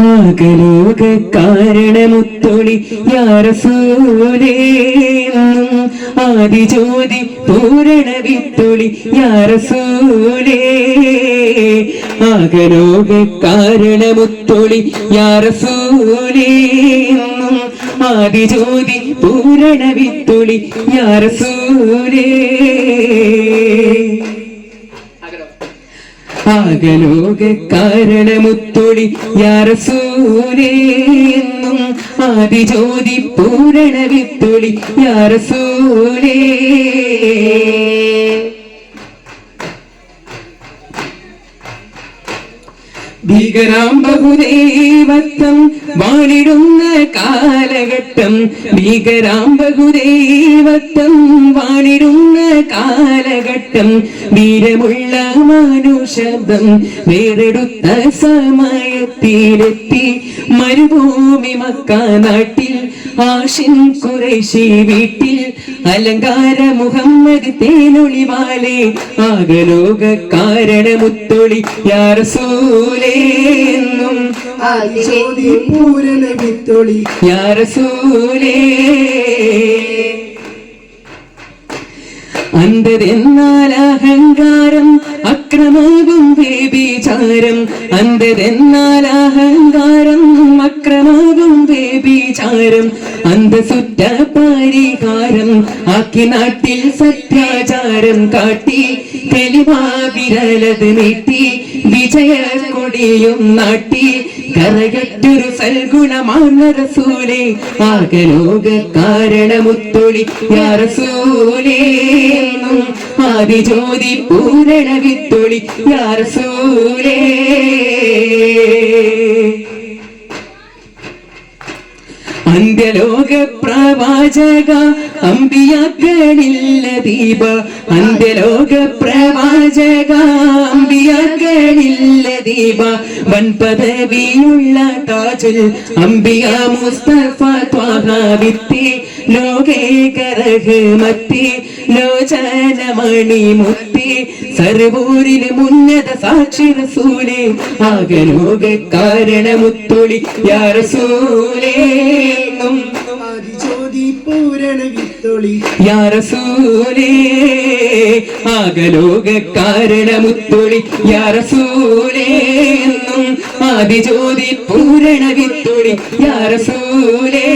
ആകലോക കാരണമുത്തൊളി ആദി ആദിജ്യോതി പൂരണ വിത്തൊളി യാറസൂലേ ആകലോക കാരണമുത്തൊളി ആദി ആദിജ്യോതി പൂരണ വിത്തൊളി യാറസൂലേ ആകലോക കാരണമുത്തൊളി യാറസൂലേ എന്നും ആദിജ്യോതി പൂരണ വിത്തൊളി യാറസൂലേ ഭീകരാം ബഹുദേവത്വം വാണിടുന്ന കാലഘട്ടം. ഭീകരാം ബഹുദേവത്വം വാണിടുന്ന കാലഘട്ടം. വീരമുള്ള മാനുഷബ്ദം വേറെടുത്ത സമയത്തിലെത്തി. മരുഭൂമി മക്ക നാട്ടിൽ ആഷിൻ കുറേശി വീട്ടിൽ അലങ്കാര മുഹമ്മദ് തേനൊളിവാലെ ആകലോക കാരണമുത്തൊളി യാറസൂലേന്നും ആദിജ്യോതി പൂരണ വിത്തൊളി യാറസൂലേ അന്തരെന്നാൽ അഹങ്കാരം അക്രമാകും വേബിചാരം അന്തരെന്നാൽ അഹങ്കാരം അക്രമാകും വേബിചാരം അന്തസുറ്റ പരിഹാരം ആക്കി നാട്ടിൽ സത്യാചാരം കാട്ടി തെളിവാവിരലത് നീട്ടി വിജയ കൊടിയും നാട്ടി. കറകറ്റൊരു സൽഗുണമാണ് റസൂലേ ആകലോക കാരണമുത്തൊളി യാ റസൂലേ. ആദിജ്യോതി പൂരണ വിത്തൊളി യാ റസൂലേ അന്ത്യലോക പ്രവാചക അമ്പിയാക്കളില്ല ദീപ. അന്ത്യലോക പ്രവാചക അമ്പിയാക്കളില്ല ദീപ. വൻപദവിയുള്ള താജുൽ അമ്പിയ മുസ്തഫ ത്വാഹ വിത്തി. ലോകേകരഹമത്തി ലോചനമണി മുത്തി സർവൂരിന് മുന്നത സാക്ഷി റസൂലേ ആകലോക കാരണമുത്തൊളി യാ റസൂലേ എന്നും. ആദിജ്യോതി പൂരണ വിത്തൊളി. യാ റസൂലേ ആകലോക കാരണമുത്തൊളി യാ റസൂലേ എന്നും. ആദിജ്യോതി പൂരണ വിത്തൊളി യാ റസൂലേ